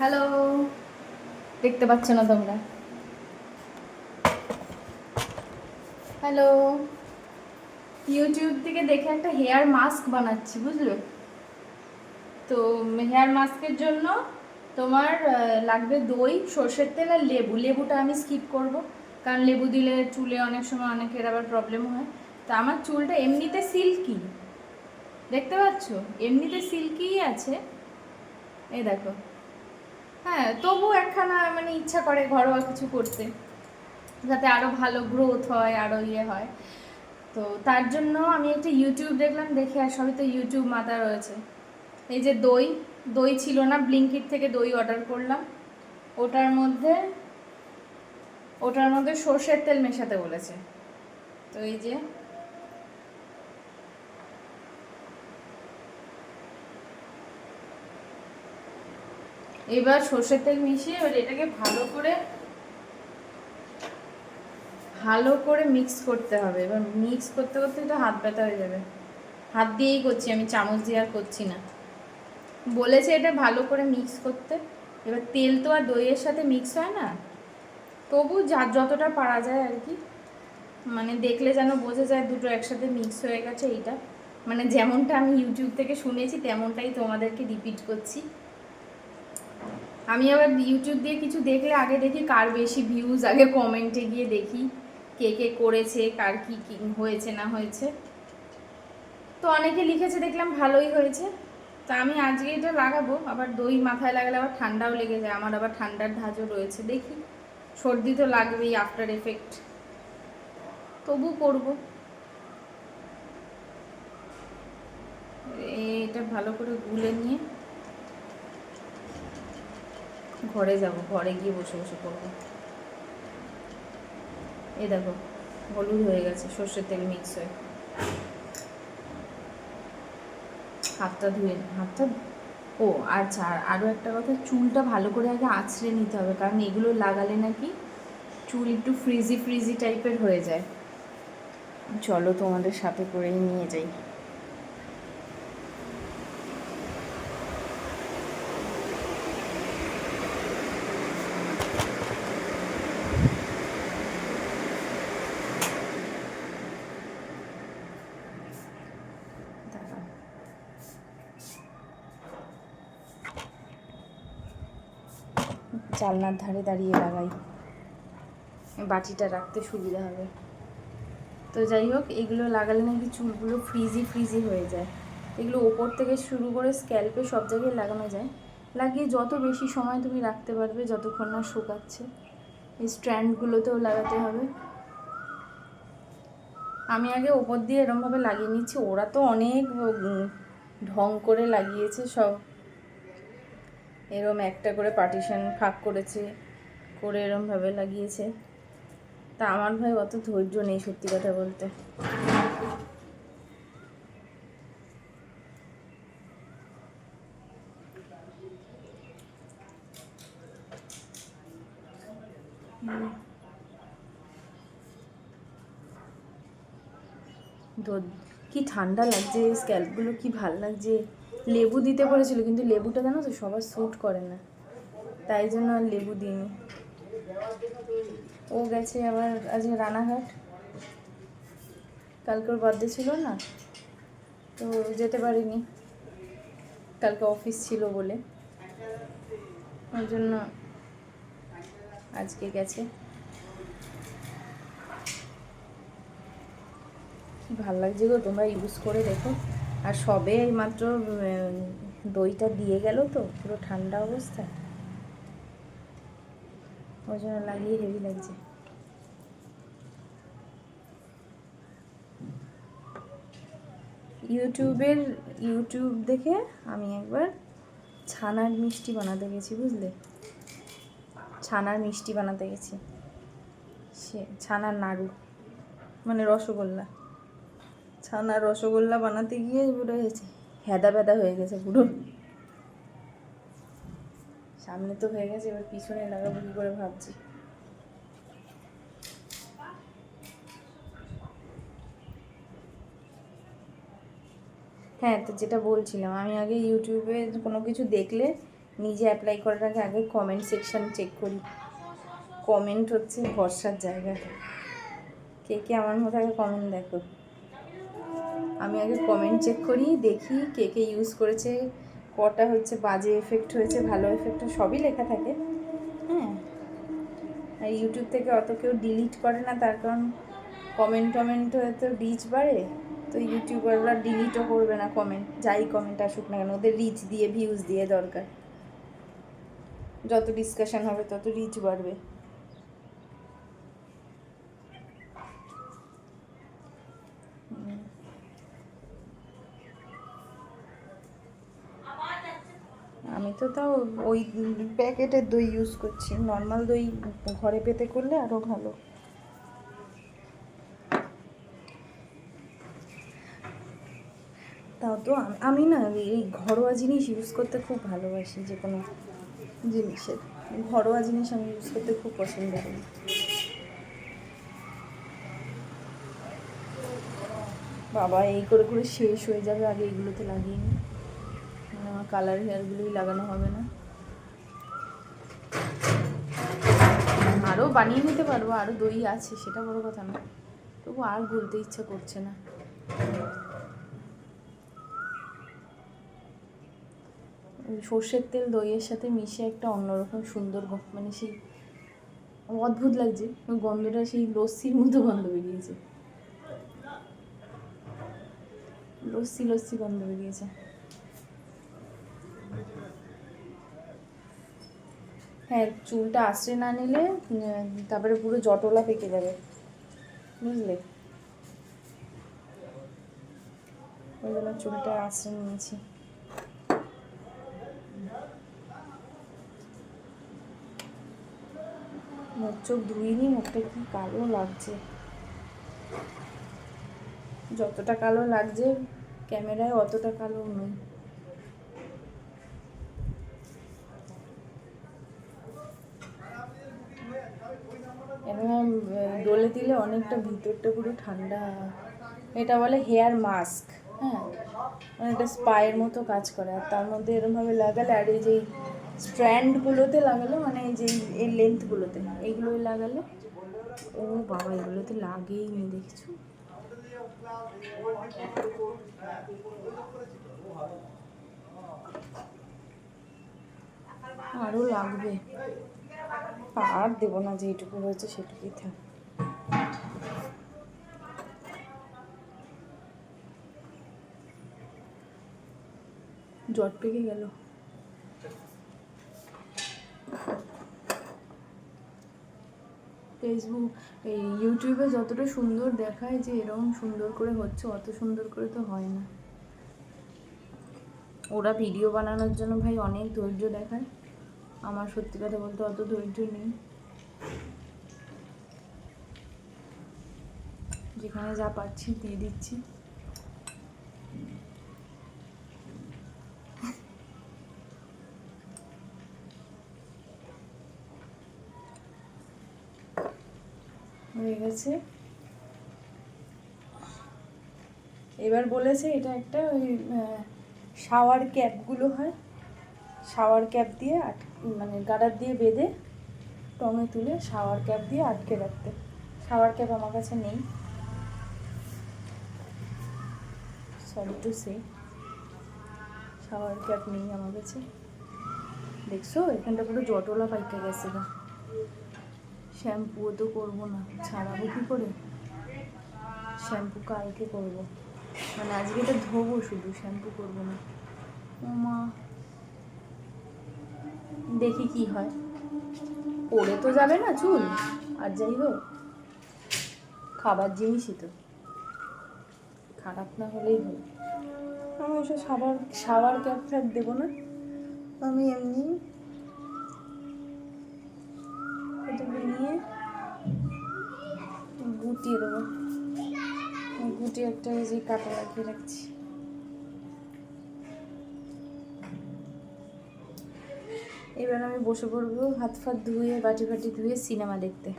Hello দেখতে পাচ্ছ না তোমরা? হ্যালো ইউটিউব থেকে দেখে একটা হেয়ার মাস্ক বানাচ্ছি, বুঝলো? তো হেয়ার মাস্কের জন্য তোমার লাগবে দই, সর্ষের তেল আর লেবু। লেবুটা আমি স্কিপ করব, কারণ লেবু দিলে চুলে অনেক সময় অনেকের আবার প্রবলেম হয়। তা আমার চুলটা এমনিতে সিল্কি দেখতে পাচ্ছ? এমনিতে সিল্কিই আছে। এই দেখো। হ্যাঁ তবু একখানা মানে ইচ্ছা করে ঘরোয়া কিছু করতে, যাতে আরও ভালো গ্রোথ হয় আরও ইয়ে হয়। তো তার জন্য আমি একটা ইউটিউব দেখলাম, দেখে আর সবই তো ইউটিউব মাথা রয়েছে। এই যে দই দই ছিল না ব্লিঙ্কিট থেকে দই অর্ডার করলাম। ওটার মধ্যে ওটার মধ্যে সর্ষের তেল মেশাতে বলেছে। তো এই যে এবার সর্ষের তেল মিশিয়ে এবার এটাকে ভালো করে ভালো করে মিক্স করতে হবে। এবার মিক্স করতে করতে তো হাত ব্যথা হয়ে যাবে। হাত দিয়েই করছি, আমি চামচ দিয়ে আর করছি না। বলেছে এটা ভালো করে মিক্স করতে। এবার তেল তো আর দইয়ের সাথে মিক্স হয় না। তবু যা, যতটা পারা যায় আর কি। মানে দেখলে যেন বোঝা যায় দুটো একসাথে মিক্স হয়ে গেছে এইটা। মানে যেমনটা আমি ইউটিউব থেকে শুনেছি, তেমনটাই তোমাদেরকে রিপিট করছি। আমি আবার ইউটিউব দিয়ে কিছু দেখলে আগে দেখি কার বেশি ভিউজ আগে কমেন্টে গিয়ে দেখি কে কে করেছে, কার কি কি হয়েছে, না হয়েছে। তো অনেকে লিখেছে দেখলাম ভালোই হয়েছে। তা আমি আজকে এটা লাগাবো, আবার দই মাথায় লাগালে আবার ঠান্ডাও লেগে যায়, আমার আবার ঠান্ডার ধাজও রয়েছে, দেখি। সর্দি তো লাগবেই আফটার এফেক্ট তবু করব। এটা ভালো করে গুলে নিয়ে ঘরে যাব, ঘরে গিয়ে বসে বসে করব। এ দেখো, হলুদ হয়ে গেছে, সর্ষের তেল মিক্স হয়ে। হাতটা ধুয়ে হাতটা ও আচ্ছা আর আরও একটা কথা, চুলটা ভালো করে আগে আঁচড়ে নিতে হবে, কারণ এগুলো লাগালে নাকি চুল একটু ফ্রিজি ফ্রিজি টাইপের হয়ে যায়। চলো তোমাদের সাথে করেই নিয়ে যাই। জানলার ধারে দাঁড়িয়ে লাগাই। বাটিটা রাখতে সুবিধা হবে। তো যাই হোক, এগুলো লাগালে নাকি চুলগুলো ফ্রিজি ফ্রিজি হয়ে যায়। এগুলো ওপর থেকে শুরু করে স্ক্যাল্পে সব জায়গায় লাগানো যায়। লাগিয়ে যত বেশি সময় তুমি রাখতে পারবে, যতক্ষণ না শুকাচ্ছে, এই স্ট্র্যান্ডগুলোতেও লাগাতে হবে। আমি আগে ওপর দিয়ে এরমভাবে লাগিয়ে নিচ্ছি। ওরা তো অনেক ঢং করে লাগিয়েছে সব। এরম একটা করে পার্টিশন ফাঁক করেছে, করে এরমভাবে লাগিয়েছে। তা আমার ভাই অত ধৈর্য নেই সত্যি কথা বলতে। কি ঠান্ডা লাগছে স্ক্যাল্পগুলো কি ভালো লাগছে? লেবু দিতে বলেছিল, কিন্তু লেবুটা জানো তো সবার স্যুট করে না। তাই জন্য আর লেবু দিইনি। ও গেছে আবার আজকে রানাঘাট। কালকে ওর বার্থডে ছিল না, তো যেতে পারিনি। কালকে অফিস ছিল বলে। ওই জন্য আজকে গেছে। ভালো লাগছে গো, তোমরা ইউজ করে দেখো। আর সবে মাত্র দইটা দিয়ে গেল তো, পুরো ঠান্ডা অবস্থা। ওই জন্য লাগিয়ে হেভি লাগছে। ইউটিউবের, ইউটিউব দেখে আমি একবার ছানার মিষ্টি বানাতে গেছি, বুঝলে? ছানার মিষ্টি বানাতে গেছি। সে, ছানার নাড়ু মানে রসগোল্লা। ছানার রসগোল্লা বানাতে গিয়ে পুরো হয়েছে। হেদা বেদা হয়ে গেছে পুরো সামনে তো হয়ে গেছে, এবার পিছনে লাগাবো কি করে ভাবছি। হ্যাঁ তো যেটা বলছিলাম, আমি আগে ইউটিউবে কোনো কিছু দেখলে নিজে অ্যাপ্লাই করার আগে আগে কমেন্ট সেকশন চেক করি। কমেন্ট হচ্ছে ভরসার জায়গা কে কে আমার মতো আগে কমেন্ট দেখো। আমি আগে কমেন্ট চেক করি, দেখি কে কে ইউজ করেছে, কটা হচ্ছে বাজে এফেক্ট হয়েছে, ভালো এফেক্ট সবই লেখা থাকে। হ্যাঁ। আর ইউটিউব থেকে অত কেউ ডিলিট করে না, তার কারণ কমেন্ট টমেন্ট হয়ে তো রিচ বাড়ে, তো ইউটিউবাররা ডিলিটও করবে না কমেন্ট যাই কমেন্ট আসুক না কেন, ওদের রিচ দিয়ে ভিউজ দিয়ে দরকার। যত ডিসকাশন হবে তত রিচ বাড়বে। আমি তো তাও ওই প্যাকেটের দই ইউজ করছি। নর্মাল দই ঘরে পেতে করলে আরও ভালো। তাও তো আমি- না এই ঘরোয়া জিনিস ইউজ করতে খুব ভালোবাসি যে কোনো জিনিসের। ঘরোয়া জিনিস আমি ইউজ করতে খুব পছন্দ করি। বাবা, এই করে করে শেষ হয়ে যাবে, আগে এগুলোতে লাগিয়ে নিই আমার কালার হেয়ারগুলোই লাগানো হবে না। আরও বানিয়ে নিতে পারব আরও দই আছে, সেটা বড় কথা না। তবু আর গুলতে ইচ্ছা করছে না। সর্ষের তেল দইয়ের সাথে মিশে একটা অন্যরকম সুন্দর মানে সেই অদ্ভুত লাগছে, গন্ধটা সেই লস্যির মতো গন্ধ বেরিয়েছে। লস্যি লস্যি গন্ধ বেরিয়েছে। হ্যাঁ চুলটা আশ্রে না নিলে তারপরে পুরো জটলা পেকে যাবে। বুঝলে? ওই জন্য চুলটা আশ্রে নিয়েছি। মুখ চোখ ধুইনি মুখটা কি কালো লাগছে? যতটা কালো লাগছে, ক্যামেরায় অতটা কালো নেই এরকম ডলে দিলে অনেকটা ভিতরটা পুরো ঠান্ডা। এটা বলে হেয়ার মাস্ক। হ্যাঁ? অনেকটা স্পায়ের মতো কাজ করে। আর তার মধ্যে এরকমভাবে লাগালে আর এই যে স্ট্র্যান্ডগুলোতে লাগালে মানে এই যে এই লেন্থগুলোতে, এইগুলোই লাগালে, ও বাবা, এগুলোতে লাগেই নি দেখছ? আরও লাগবে। আর দেবো না, যেইটুকু হয়েছে সেটুকুই থাক। জট পেকে গেল। ফেসবুক এই ইউটিউবে যতটা সুন্দর দেখায় যে এরকম সুন্দর করে হচ্ছে, অত সুন্দর করে তো হয় না। ওরা ভিডিও বানানোর জন্য ভাই অনেক ধৈর্য দেখায়। আমার সত্যি কথা বলতে অত ধৈর্য নেই। যেখানে যা পাচ্ছি দিয়ে দিচ্ছি। হয়ে গেছে। এবার বলেছে এটা একটা ওই শাওয়ার ক্যাপগুলো হয়। শাওয়ার ক্যাপ দিয়ে আট মানে গাডার দিয়ে বেঁধে টঙে তুলে শাওয়ার ক্যাপ দিয়ে আটকে রাখতে। শাওয়ার ক্যাপ আমার কাছে নেই। Sorry to say shower cap নেই আমার কাছে। দেখছ, এখানটা পুরো জটলা পাইকে গেছে গা। শ্যাম্পুও তো করব না, ছাড়াবো কী করে? শ্যাম্পু কালকে করব। মানে আজকে এটা ধোবো শুধু শ্যাম্পু করব না। মা। দেখি কি হয়। পড়ে তো যাবে না চুল, আর যাই হোক, খাবার জিনিসই তো। খারাপ না হলেই হলো আমি ওসব সাবার সাবার ক্যাপ ফ্যাপ দেবো না। আমি এমনি নিয়ে গুটিয়ে দেবো। গুটিয়ে একটা যে কাটা লাগিয়ে রাখছি। এবার আমি বসে পড়ব হাত ফাত ধুয়ে বাটি ফাটি ধুয়ে সিনেমা দেখতে।